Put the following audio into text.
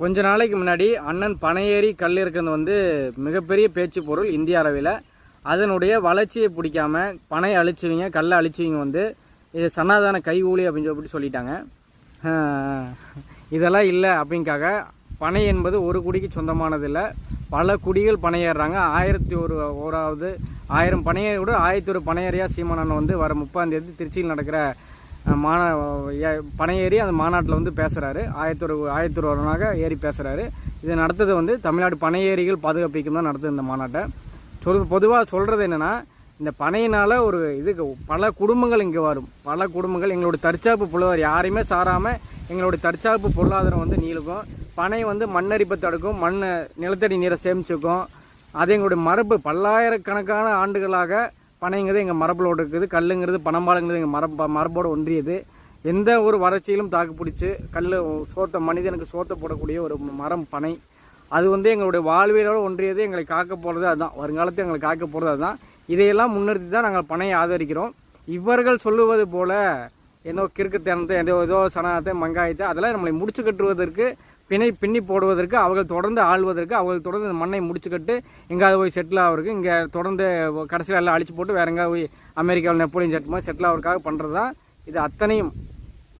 கொஞ்ச நாளைக்கு முன்னாடி அண்ணன் பனையேறி கல் இருக்கிறது வந்து மிகப்பெரிய பேச்சு பொருள் இந்திய அளவில். அதனுடைய வளர்ச்சியை பிடிக்காம பனை அழிச்சுவீங்க கல்லை அழிச்சுவீங்க வந்து இது சனாதன கைகூலி அப்படின்னு சொல்லி சொல்லிட்டாங்க. இதெல்லாம் இல்லை அப்படிங்காக பனை என்பது ஒரு குடிக்கு சொந்தமானதில்லை பல குடிகள் பனையேறுறாங்க ஆயிரத்தி ஒரு ஓராவது ஆயிரம் பனையை விட ஆயிரத்தி ஒரு பனையேறியா சீமானன் வந்து வர முப்பாந்தேதி திருச்சியில் நடக்கிற மாநா ஏ- பனையேறி அந்த மாநாட்டில் வந்து பேசுகிறாரு ஆயத்தூர் ஆயத்தூர் ஆயிரத்தி ஏறி பேசுகிறாரு இதை நடத்தது வந்து தமிழ்நாடு பனையேறிகள் பாதுகாப்பிக்கும் தான் நடத்துது இந்த மாநாட்டை. சொல் பொதுவாக சொல்கிறது என்னென்னா இந்த பனையினால் ஒரு இதுக்கு பல குடும்பங்கள் இங்கே வரும். பல குடும்பங்கள் எங்களோட தற்சாப்பு பொருளாதாரம் யாரையுமே சாராமல் எங்களுடைய தற்சாப்பு பொருளாதாரம் வந்து நீளுக்கும். பனை வந்து மண்ணரிப்பை தடுக்கும் மண் நிலத்தடி நீரை சேமிச்சுக்கும். அது எங்களுடைய மரபு. பல்லாயிரக்கணக்கான ஆண்டுகளாக பனைங்கிறது எங்கள் மரபில் இருக்குது. கல்லுங்கிறது பனம்பாலுங்கிறது எங்கள் மரபு மரபோடு ஒன்றியது. எந்த ஒரு வறட்சியிலும் தாக்கு பிடிச்சி கல் சோத்த மனிதனுக்கு சோத்த போடக்கூடிய ஒரு மரம் பனை. அது வந்து எங்களுடைய வாழ்வியலோடு ஒன்றியது எங்களை காக்க போகிறது அதுதான். வருங்காலத்தில் எங்களை காக்க போகிறது அதுதான். இதையெல்லாம் முன்னிறுத்தி தான் நாங்கள் பனையை ஆதரிக்கிறோம். இவர்கள் சொல்லுவது போல் ஏதோ கிறுக்குத்தனத்தை ஏதோ ஏதோ சனத்தை மங்காயத்தை அதெல்லாம் நம்மளை முடிச்சு கட்டுவதற்கு பிணை பின்னி போடுவதற்கு அவர்கள் தொடர்ந்து ஆள்வதற்கு அவர்கள் தொடர்ந்து இந்த மண்ணை முடிச்சுக்கட்டு எங்காவது போய் செட்டில் ஆகிறதுக்கு இங்கே தொடர்ந்து கடைசியில் எல்லாம் அழிச்சு போட்டு வேற எங்கேயாவது போய் அமெரிக்காவில் நெப்போலியன் செட்டில் செட்டில் ஆகிறதுக்காக பண்ணுறது தான் இது அத்தனையும்.